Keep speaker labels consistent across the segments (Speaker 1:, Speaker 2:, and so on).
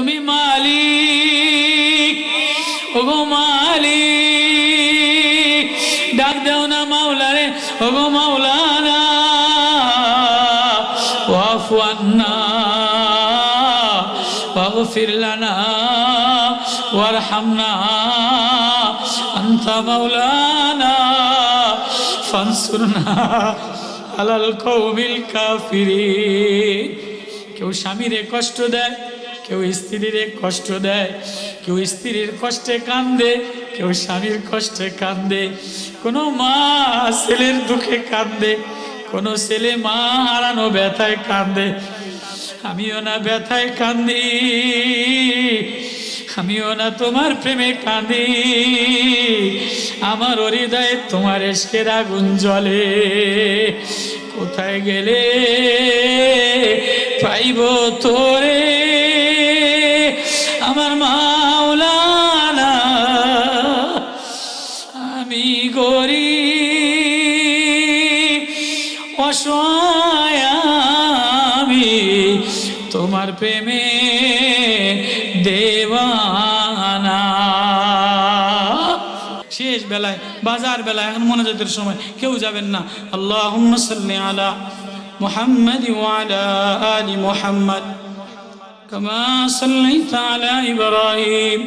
Speaker 1: তুমি মালিক ওগো মালিক ডাক দেও না মাওলারে ওগো মাওলানা ওয়াফু আন্না واغفر لنا وارحمنا أنت مولانا فانصرنا على القوم الكافرين কেউ স্বামীরে কষ্ট দেয় কেউ স্ত্রীরে কষ্ট দেয়, কেউ স্ত্রীর কষ্টে কান্দে, কেউ স্বামীর কষ্টে কান্দে। কোনো মা ছেলের দুঃখে কান্দে, কোনো ছেলে মা হারানো ব্যথায় কান্দে। আমিও না ব্যথায় কান্দি, আমিও না তোমার প্রেমে কাঁদি আমার হৃদয়ে তোমার এসকের আগুন জ্বলে। কোথায় গেলে পাইব তোরে? শেষ বেলায় বাজার বেলায় এখন মনোজাতের সময় কেউ যাবেন না আল্লাহ সাল্লি আলা মুহাম্মদ ওয়ালা আলি মুহাম্মদ كما صليت على إبراهيم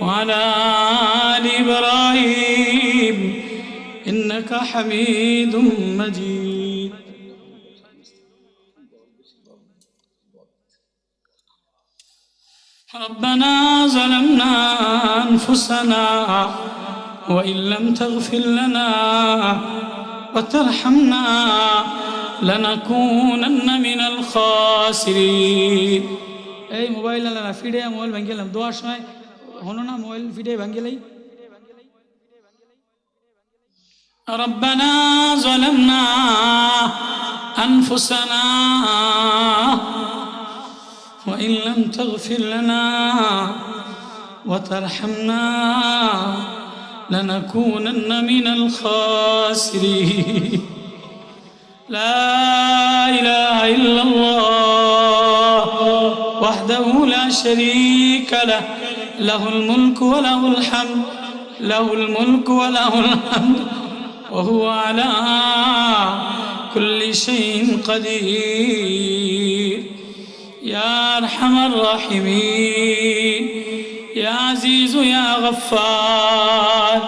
Speaker 1: وعلى آل إبراهيم إنك حميد مجيد ربنا ظلمنا أنفسنا وإن لم تغفر لنا وترحمنا لنكونن من الخاسرين এই মোবাইল না ফিডে মোবাইল ভাঙি গেলাম দোয়ার সময় হলো না মোবাইল ফিডে ভাঙি গেলেই ربنا ظلمنا أنفسنا وإن لم تغفر لنا وترحمنا لنكونن من الخاسرين. لا إله إلا الله وحده لا شريك له. له الملك وله الحمد له الملك وله الحمد وهو على كل شيء قدير. يا أرحم الراحمين. يا عزيز يا غفار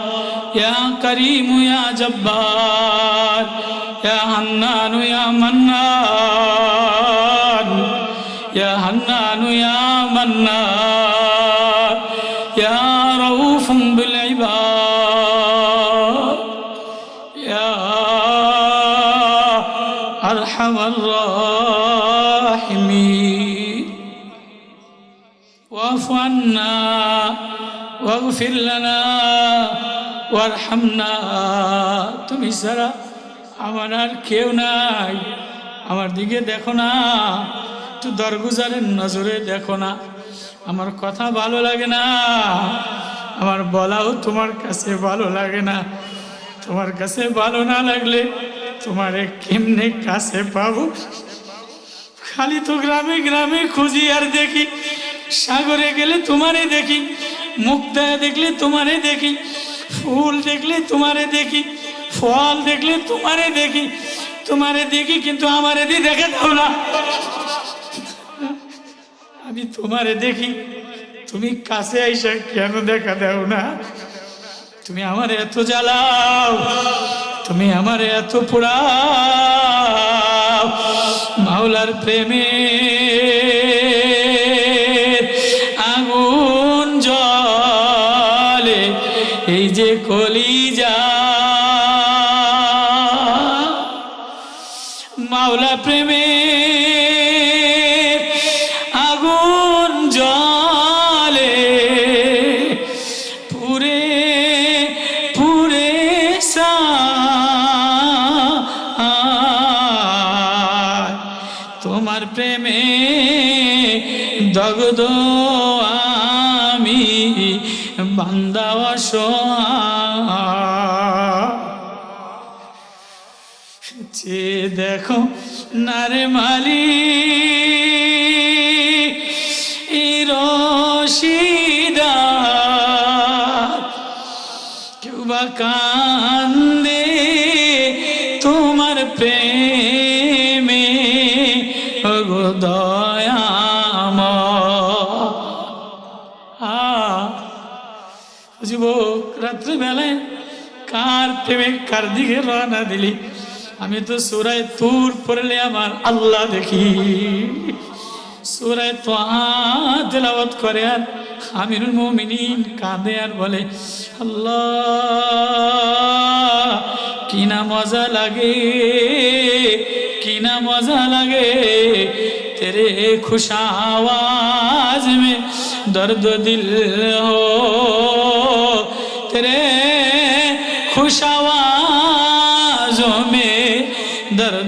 Speaker 1: يا كريم يا جبار يا حنان يا منان يا حنان يا منان يا رؤوف بالعباد ওয়ারহামনা, তুমি ছাড়া আমার আর কেউ নাই। আমার দিকে দেখো না, একটু দরগুজারের নজরে দেখো না। আমার কথা ভালো লাগে না, আমার বলাও তোমার কাছে ভালো লাগে না। তোমার কাছে ভালো না লাগলে তোমারে কেমনে কাছে পাবো? খালি তো গ্রামে গ্রামে খুঁজি আর দেখি, সাগরে গেলে তোমারে দেখি, মুক্তায় দেখলে তোমারে দেখি। ফুল দেখলে তোমারে দেখি, ফল দেখলে তোমারে দেখি তোমারে দেখি কিন্তু আমারে দিয়ে দেখে দাও না। আমি তোমারে দেখি, তুমি কাছে আইসা কেন দেখা দাও না? তুমি আমার এত জ্বালাও, তুমি আমার এত পোড়াও, মাওলার প্রেমে মাওলা প্রেমে আগুন জলে পুরে পুরে সায়। তোমার প্রেমে দগদ আমি বান্দা অসহায় যে দেখো নারে মালি রশিদার কেউ বা কান্দে তোমার প্রেমে, ওগো দয়াময় যুবক রাত্রিবেলায় কার প্রেমে, কার দিকে রওনা দিলি? আমি তো সুরায় তুর পড়লে আমার আল্লাহ দেখি। সুরায় তো আলাবত করে আর আমির মোমিনিন কাঁদে আর বলে, আল্লাহ কিনা মজা লাগে কিনা মজা লাগে তেরে খুশ আওয়াজ মে দর্দ দিল হো, তেরে খুশ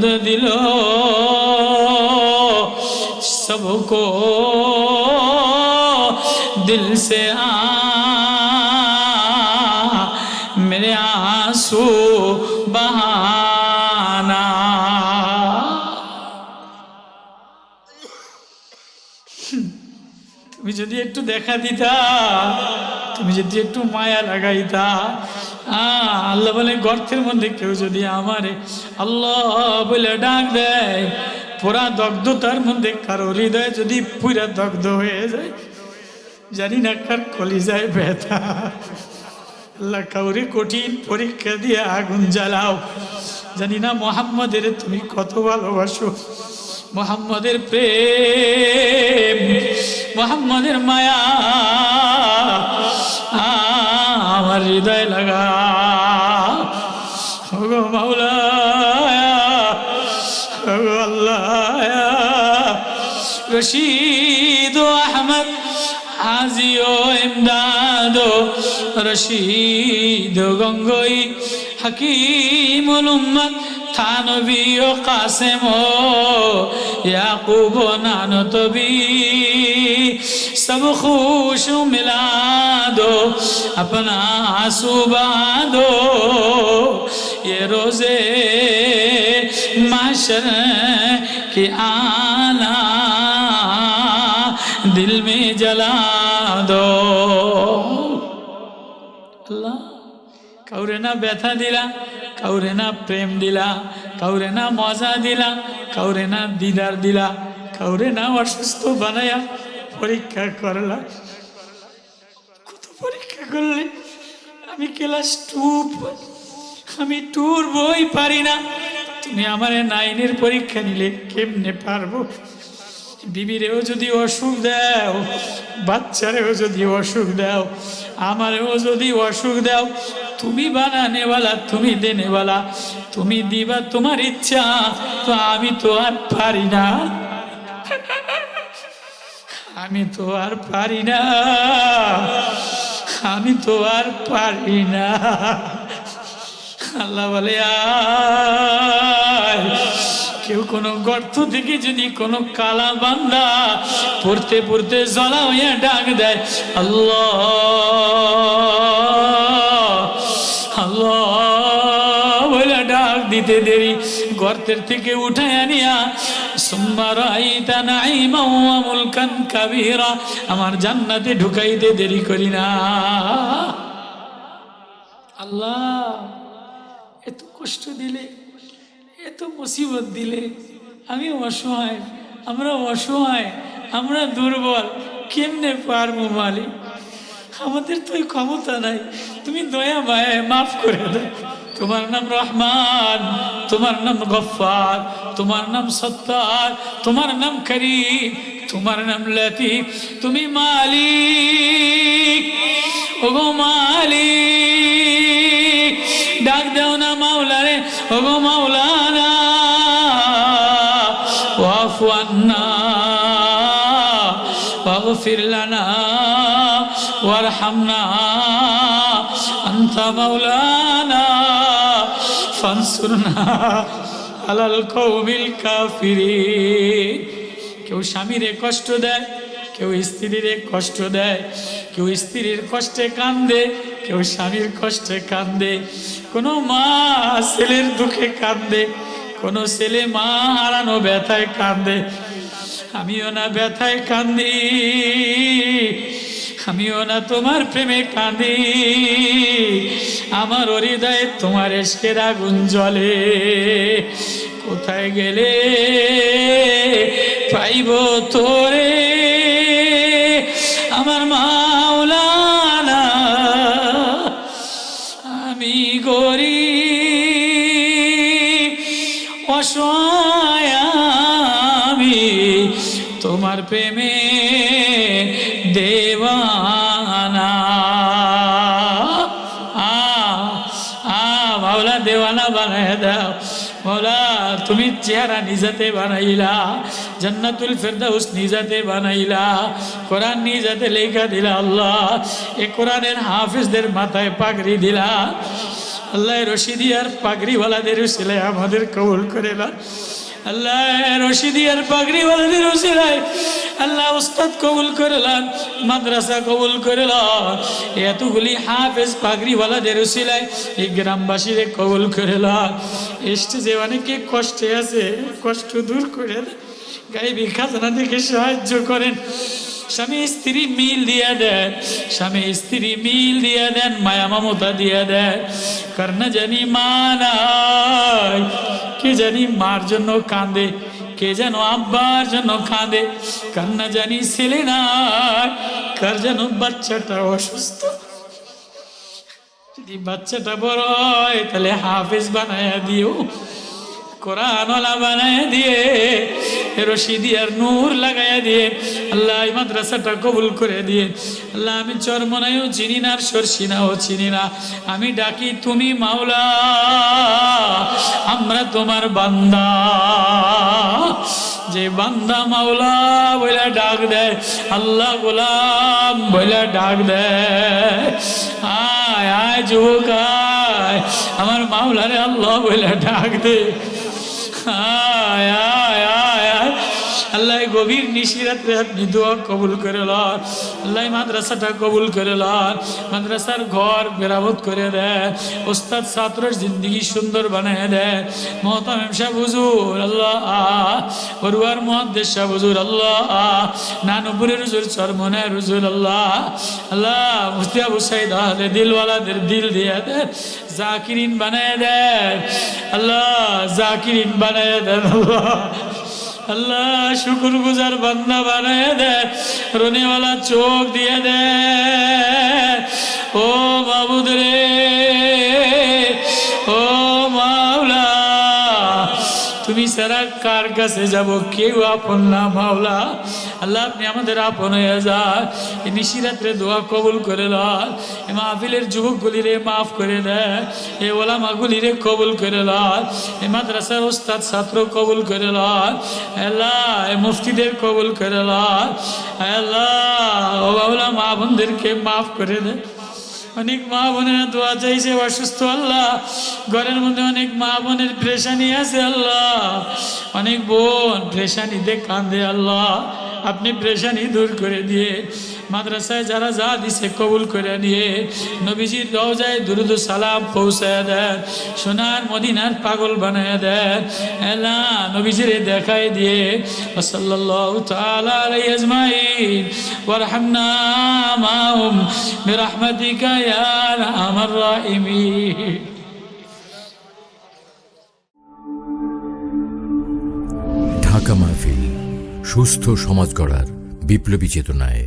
Speaker 1: दर्द दिल हो सबको दिल से आ मेरे आंसू बहाना তুমি যদি একটু দেখা দিতা তুমি যদি একটু মায়া লাগাইতা আহ, আল্লাহ বলে, গর্তের মধ্যে কেউ যদি আমারে আল্লাহ বলে ডাক দেয়, পুরা দগ্ধতার মধ্যে কারও হৃদয় যদি পুরা দগ্ধ হয়ে যায়, জানি না কার কলিজায় ব্যথা। আল্লাহ কাউরে কঠিন পরীক্ষা দিয়ে আগুন জ্বালাও। জানি না মোহাম্মদের তুমি কত ভালোবাসো। মোহাম্মদের প্রেম, মোহাম্মদের মায়া বিদায় লাগা। গো মাওলা গো আল্লাহ রশিদ আহমদ আজিও ইমদাদ রশিদ গঙ্গই হাকিমুল উম্মত থানবিও ও কাসেম ইয়াকুব নানতবী। सब खुश मिला दो अपना आंसू बहा दो ये रोजे माशर की आना दिल में जला दो আল্লাহ কাউরে না ব্যথা দিলা কাউরে না প্রেম দিলা কাউরে না মজা দিলা কাউরে না দিদার দিলা কাউরে না অসুস্থ বানায়া পরীক্ষা করলা। কত পরীক্ষা করলে? আমি ক্লাস টু আমি টুর বই পারি না। তুমি আমার নাইনের পরীক্ষা নিলে কেমনে পারব? বিবিরেও যদি অসুখ দাও, বাচ্চারেও যদি অসুখ দাও, আমারেও যদি অসুখ দাও, তুমি বানানেওয়ালা তুমি দেনেওয়ালা, তুমি দিবা তোমার ইচ্ছা, তো আমি তো আর পারি না। আমি তো আর পারি না। আমি তো আর পারি না। আল্লাহ বলে কেউ কোনো গর্ত থেকে যদি কোনো কালা বান্দা পড়তে পড়তে জলা হইয়া ডাক দেয়, আল্লাহ আল্লাহ বলে ডাক দিতে দেরি। গর্তের থেকে উঠায় আনিয়া আমার জান্নাতে ঢুকাইতে দেরি করি না। আল্লাহ, এত কষ্ট দিলে, এত মুসিবত দিলে আমি অসহায়, আমরা অসহায়, আমরা দুর্বল, কেমনে পারব মালিক? আমাদের তো ক্ষমতা নাই। তুমি দয়া মায় মাফ করে দাও। তোমার নাম রহমান তোমার নাম গফার তোমার নাম সত্তার তোমার নাম করিম তোমার নাম লতিফ তুমি মালিক ওগো মালিক ডাক দেও না মাওলারে ওগো মাওলানা ওয়াফু আন্না واغفر لنا وارحمنا أنت مولانا ফানসুরনা আলাল কৌমিল কাফিরি কেউ স্বামীরে কষ্ট দেয়, কেউ স্ত্রীরে কষ্ট দেয়, কেউ স্ত্রীর কষ্টে কান্দে, কেউ স্বামীর কষ্টে কান্দে। কোনো মা ছেলের দুঃখে কান্দে, কোনো ছেলে মা হারানো ব্যথায় কান্দে। আমিও না ব্যথায় কান্দি। আমিও না তোমার প্রেমে কাঁদি, আমার হৃদয়ে তোমার এসকের আগুন জলে কোথায় গেলে পাইব তোরে? বানায় দাও। মৌলা, তুমি চেহারা নিজাতে বানাইলা, জান্নাতুল ফেরদাউস নিজাতে বানাইলা, কোরআন নিজাতে লেখা দিলা আল্লাহ, এ কোরআনের হাফিজদের মাথায় পাগড়ি দিলা। আল্লাহ রশিদিয়ার পাগড়িওয়ালাদের উসিলে আমাদের কবুল করে না আল্লাহ রশিদিয়ার পাগড়িওয়ালাদের উসিলায় আল্লাহ উস্তাদ কবুল করলাম মাদ্রাসা কবুল করলাম এতগুলি হাফেজ পাগড়িওয়ালাদের উসিলায় এই গ্রামবাসীরে কবুল করলাম স্টেজে অনেকে কষ্টে আছে, কষ্ট দূর করে গাইবি খাজানা থেকে সাহায্য করেন। স্বামী স্ত্রী মিল দিয়ে দেন, স্বামী স্ত্রী মিল দিয়ে দেন, মায়া মমতা দিয়ে দেন। কার না জানি মা নাই, কে জানি মার জন্য কাঁদে। কে যেন আব্বার যেন কাঁদে? কান্না জানি ছেলে না কার যেন বাচ্চাটা অসুস্থ? যদি বাচ্চাটা বড় হয়, তাহলে হাফেজ বানায়া দিও, কোরআনওয়ালা বানায় দিয়ে রশিদি আর নূর লাগাইয়া দিয়ে, আল্লাহ এই মাদ্রাসাটা কবুল করে দিয়ে, আল্লাহ আমি চরমনায়ও চিনি না, আর সরসিনাও চিনি না। আমি ডাকি, তুমি মাওলা, আমরা তোমার বান্দা। যে বান্দা মাওলা বলে ডাক দেয়, আল্লাহ গোলাম বলে ডাক দেয়, আয় আয় যুবক, আয়, আমার মাওলারে আল্লাহ বলে ডাক দে। আয় আয় আল্লাহ গভীর নিশিরাত্রে আপনি দোয়া কবুল করে লন। আল্লাহ মাদ্রাসাটা কবুল করে লন। মাদ্রাসার ঘর মেরামত করে দেয় ওস্তাদ ছাত্রের জিন্দগি সুন্দর বানিয়ে দেয় মহতাম শাহ হুজুর আল্লাহ। বরুয়ার মহাদ্দেশ শাহ হুজুর আল্লাহ। নানুপুরের হুজুর, চরমনের হুজুর আল্লাহ। আল্লাহ মুস্তিয়া আবু সাইদ আহলে দিলওয়ালাদের দিল দিয়ে দেয় জাকিরিন বানায় দেয় আল্লাহ, জাকিরিন বানায় দেন আল্লাহ। আল্লাহ শুকুর গুজার বান্দা বানায় দে, রনিওয়ালা চোখ দিয়ে দে। ও বাবুদ রে, ও মাওলা, তুমি সারা কার কাছে যাব? কেউ আপন না মাওলা। আল্লাহ আপনি আমাদের আপন হয়ে যান এই নিশিরাত্রে দোয়া কবুল করে লন এ মাহফিলের যুবকগুলিরে মাফ করে দেয়। এ ওলামাগুলিরে কবুল করে লন এ মাদ্রাসার ওস্তাদ ছাত্র কবুল করে লন আল্লাহ এ মুফতিদের কবুল করে লন আল্লাহ মা বোনদেরকে মাফ করে দেয় অনেক মা বোনেরা দোয়া চাইছে, অসুস্থ আল্লাহ। ঘরের মধ্যে অনেক মা বোনের প্রেশানি আছে আল্লাহ। অনেক বোন প্রেশানিতে কান্দে আল্লাহ। আপনি প্রেশানি দূর করে দিয়ে মাদ্রাসায় যারা যা দিছে কবুল করে নিয়ে নবীজির রওজায় দুরুদ সালাম পৌঁছায় দেন, সোনার মদিনার পাগল বানায় দেন। এলা নবীজিরে দেখায় দিয়ে রাহিমিন।
Speaker 2: ঢাকা মাহফিল। সুস্থ সমাজ গড়ার বিপ্লবী চেতনায়